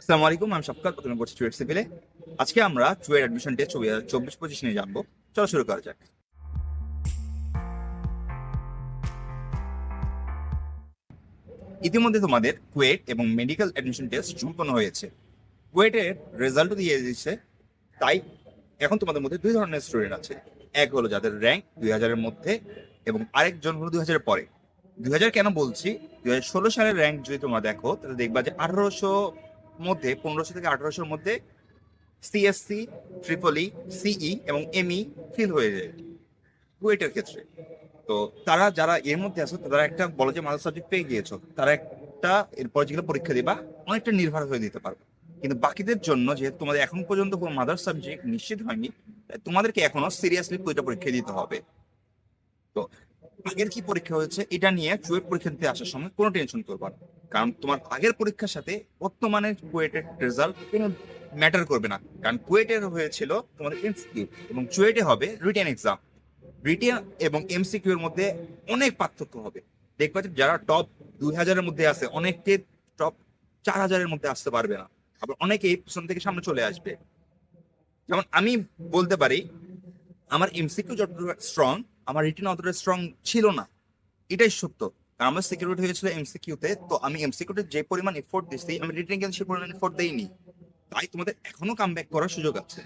আসসালামু আলাইকুম, আমি সবকাল প্রথমে পড়ছি চুয়েট সিভিলে। আজকে আমরা চুয়েট অ্যাডমিশন টেস্ট চব্বিশ পঁচিশ নিয়ে জানব চলো শুরু করা যাক। ইতিমধ্যে তোমাদের কুয়েট এবং মেডিকেল অ্যাডমিশন টেস্ট সম্পন্ন হয়েছে। কুয়েটের রেজাল্ট দিয়ে দিচ্ছে তাই এখন তোমাদের মধ্যে দুই ধরনের স্টুডেন্ট আছে। এক হলো যাদের র্যাঙ্ক দুই হাজারের মধ্যে এবং আরেকজন হলো দুই হাজারের পরে। দুই হাজার কেন বলছি? দুই হাজার ষোলো সালের র্যাঙ্ক যদি তোমরা দেখো, তাহলে দেখবা যে আঠারোশো মধ্যে পনেরোশো থেকে আঠারোশোর মধ্যে সিএসসি ট্রিপলি সিই এবং এমই ফিল হয়ে যায় কুয়েটের ক্ষেত্রে। তো তারা যারা এর মধ্যে আছো, তারা একটা বলো যে মাদার সাবজেক্ট পেয়ে গিয়েছো, তারা একটা এরপর যেগুলো পরীক্ষা দিবা, অনেকটা নির্ভর হয়ে দিতে পারবে। কিন্তু বাকিদের জন্য, যেহেতু তোমাদের এখন পর্যন্ত কোনো মাদার সাবজেক্ট নিশ্চিত হয়নি, তাই তোমাদেরকে এখনও সিরিয়াসলি দুইটা পরীক্ষা দিতে হবে। তো আগের কি পরীক্ষা হয়েছে, এটা নিয়ে চুয়েট পরীক্ষা দিতে আসার সময় কোনো টেনশন করবা না। কারণ তোমার আগের পরীক্ষার সাথে বর্তমানে কুয়েটের রেজাল্ট ম্যাটার করবে না। কারণ কুয়েটের হয়েছিল তোমাদের এমসিকিউ এবং চুয়েটে হবে রিটেন এক্সাম রিটেন এবং এমসিকিউ এর মধ্যে অনেক পার্থক্য হবে। দেখবা যারা টপ দুই হাজারের মধ্যে আছে, অনেকে টপ চার হাজারের মধ্যে আসতে পারবে না। আবার অনেকে পিছন থেকে সামনে চলে আসবে। যেমন আমি বলতে পারি, আমার এমসিকিউ যতটা স্ট্রং আমার রিটেন অতটা স্ট্রং ছিল না। এটাই সত্য। আমার সিকিউরিটি হয়েছিল এমসিকিউতে তো আমি এমসিকিউতে যে পরিমাণ এফোর্ট দিচ্ছি আমি রিটেন কিন্তু সে পরিমাণ এফোর্ট দেইনি। তাই তোমাদের এখনও কাম করার সুযোগ আছে।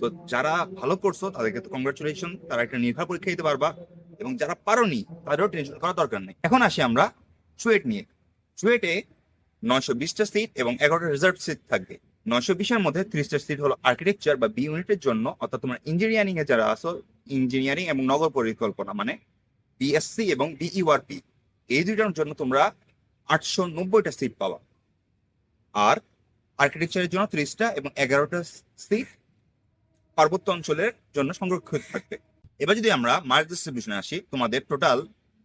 তো যারা ভালো করছ, তাদেরকে তো কংগ্রাচুলেশন তারা একটা নির্ভর পরীক্ষা দিতে পারবা, এবং যারা পারোনি, তাদেরও টেনশন করার দরকার নেই। এখন আসি আমরা চুয়েট নিয়ে। চুয়েটে নয়শো বিশটা সিট এবং এগারোটা রিজার্ভ সিট থাকবে। নয়শো বিশের মধ্যে ত্রিশটা সিট হলো আর্কিটেকচার বা বি ইউনিটের জন্য, অর্থাৎ তোমার ইঞ্জিনিয়ারিং এ যারা আসো ইঞ্জিনিয়ারিং এবং নগর পরিকল্পনা মানে বিএসসি এবং বিইউআরপি এই দুইটার জন্য তোমরা আটশো নব্বইটা সিট পাবা। আর আর্কিটেকচারের জন্য ত্রিশটা এবং এগারোটা সিট পার্বত্য অঞ্চলের জন্য সংরক্ষিত থাকবে। এবার যদি আমরা মার্ক ডিস্ট্রিবিউশনে আসি, তোমাদের টোটাল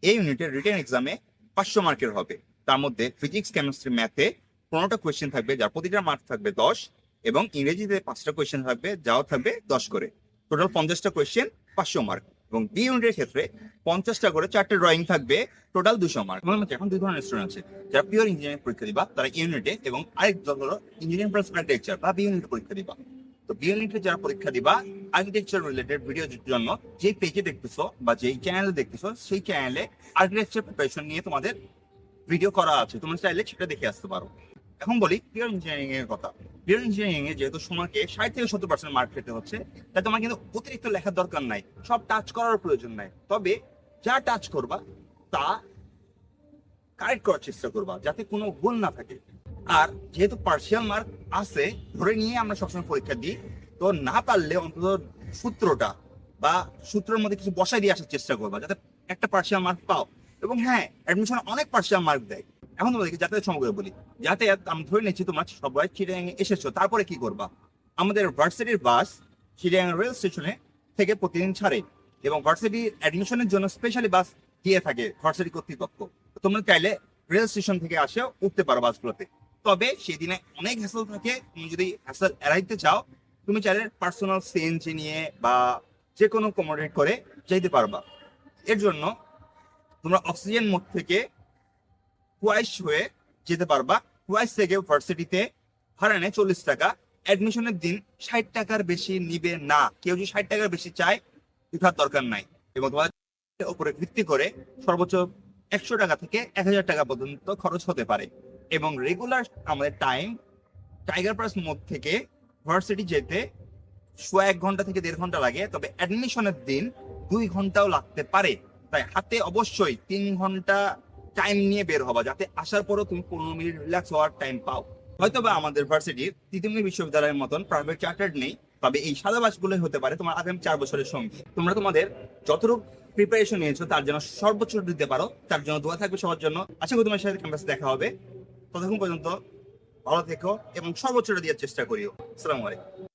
এই ইউনিটের রিটেন এক্সামে পাঁচশো মার্কের হবে। তার মধ্যে ফিজিক্স কেমিস্ট্রি ম্যাথে পনেরোটা কোয়েশ্চেন থাকবে, যার প্রতিটা মার্ক থাকবে দশ, এবং ইংরেজিতে পাঁচটা কোয়েশ্চেন থাকবে, যাও থাকবে দশ করে। টোটাল পঞ্চাশটা কোয়েশ্চেন পাঁচশো মার্ক এবং বি ইউনিটের ক্ষেত্রে পঞ্চাশটা করে চারটে ড্রয়িং থাকবে টোটাল দুশো মার্ক আমার এখন দুই ধরনের স্টুডেন্ট আছে। যারা পিওর ইঞ্জিনিয়ারিং পরীক্ষা দিবা, তারা ইউনিটে এবং আরেক দল হলো ইঞ্জিনিয়ারিং প্লাস আর্কিটেকচার বা বি ইউনিট পরীক্ষা দিবা। তো বি ইউনিটে যারা পরীক্ষা দিবা আর্কিটেকচার রিলেটেড ভিডিওর জন্য যে পেজে দেখতেছো বা যেই চ্যানেলে দেখতেছো, সেই চ্যানেলে আর্কিটেকচার প্রিপারেশন নিয়ে তোমাদের ভিডিও করা আছে। তোমরা চাইলে সেটা দেখে আসতে পারো। এখন বলি পিওর ইঞ্জিনিয়ারিং এর কথা। পিওর ইঞ্জিনিয়ারিং এ যেহেতু সময়কে ষাট থেকে সত্তর পার্সেন্ট মার্ক পেতে হচ্ছে, তাই তোমার কিন্তু অতিরিক্ত লেখার দরকার নাই, সব টাচ করার প্রয়োজন নাই। তবে যা টাচ করবা, তা কারেক্ট করার চেষ্টা করবা, যাতে কোনো ভুল না থাকে। আর যেহেতু পার্সিয়াল মার্ক আছে, ধরে নিয়ে আমরা সবসময় পরীক্ষা দিই, তো না পারলে অন্তত সূত্রটা বা সূত্রের মধ্যে কিছু বসাই দিয়ে আসার চেষ্টা করবা, যাতে একটা পার্সিয়াল মার্ক পাও। এবং হ্যাঁ অ্যাডমিশন অনেক পার্সিয়াল মার্ক দেয়। এখন তোমাদেরকে যাতায়াত সমগ্র বলি। যাতায়াত আমি ধরে নিচ্ছি তোমার সবাই চিটাং এসেছ, তারপরে কি করবা? আমাদের ভার্সিটির বাস চিটাং রেল স্টেশনে থেকে প্রতিদিন ছাড়ে এবং ভার্সিটি অ্যাডমিশনের জন্য স্পেশালি বাস দিয়ে থাকে ভার্সিটি কর্তৃপক্ষ। তোমরা চাইলে রেল স্টেশন থেকে আসেও উঠতে পারো বাসগুলোতে তবে সেদিনে অনেক হ্যাসেল থাকে। তুমি যদি হ্যাসেল এড়াইতে চাও, তুমি চাইলে পার্সোনাল সিএনজি নিয়ে বা যে কোনো কমোডেট করে যেতে পারবা। এর জন্য তোমরা অক্সিজেন মোড থেকে কুয়াইশ হয়ে যেতে পারবা। কুয়াইশ থেকে ভার্সিটিতে ভাড়া নেয় চল্লিশ টাকা। অ্যাডমিশনের দিন ষাট টাকার বেশি নিবে না। কেউ যদি ষাট টাকার বেশি চায়, উঠার দরকার নাই। এবং তোমাদের উপরে ভিত্তি করে সর্বোচ্চ একশো টাকা থেকে এক হাজার টাকা পর্যন্ত খরচ হতে পারে। এবং রেগুলার আমাদের টাইম টাইগার পাস মোড থেকে ভার্সিটি যেতে সোয়া এক ঘণ্টা থেকে দেড় ঘণ্টা লাগে। তবে অ্যাডমিশনের দিন দুই ঘন্টাও লাগতে পারে। তাই হাতে অবশ্যই তিন ঘণ্টা টাইম নিয়ে বের হবা, যাতে আসার পরও তুমি পনেরো মিনিট রিল্যাক্স হওয়ার টাইম পাও। হয়তো বা আমাদের ভার্সিটির তিতুমির বিশ্ববিদ্যালয়ের মতন প্রাইভেট চার্টার্ড নেই, তবে এই সাদা বাসগুলো হতে পারে তোমার আগামী চার বছরের সঙ্গী। তোমরা তোমাদের যতটুকু প্রিপারেশন নিয়েছো, তার জন্য সর্বোচ্চ দিতে পারো, তার জন্য দোয়া থাকবে সবার জন্য। আশা করি তোমার সাথে ক্যাম্পাসে দেখা হবে। ততক্ষণ পর্যন্ত ভালো থেকো এবং সর্বোচ্চটা দেওয়ার চেষ্টা করিও। আসসালামু আলাইকুম।